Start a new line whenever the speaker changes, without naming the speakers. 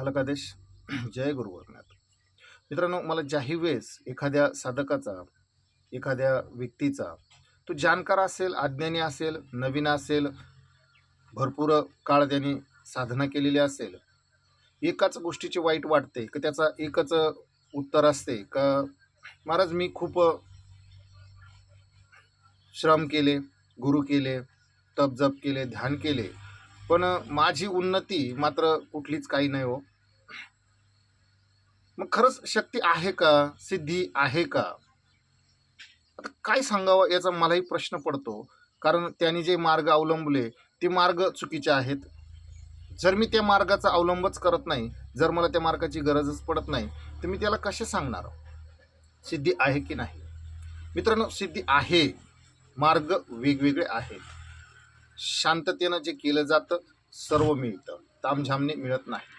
हलकादेश जय गुरु मित्रांनो मला ज्याही वेळेस एखाद्या साधकाचा एखाद्या व्यक्तीचा तो जाणकार असेल अज्ञानी असेल नवीन असेल भरपूर काळ त्यांनी साधना केलेली असेल एकाच गोष्टीची वाईट वाटते का त्याचा एकच उत्तर असते का महाराज मी खूप श्रम केले गुरु केले तप जप केले ध्यान केले पण माझी उन्नती मात्र कुठलीच काही नाही हो. खरंच शक्ती आहे का? सिद्धी आहे का? आता काय सांगावं याचा मलाही प्रश्न पडतो. कारण त्यांनी जे मार्ग अवलंबले ते मार्ग चुकीचे आहेत. जर मी त्या मार्गाचा अवलंबच करत नाही जर मला त्या मार्गाची गरजच पडत नाही तर मी त्याला कसे सांगणार? सिद्धी आहे की नाही? मित्रांनो सिद्धी आहे. मार्ग वेगवेगळे आहेत. शांततेनं जे केलं जातं सर्व मिळतं. तामझामने मिळत नाही.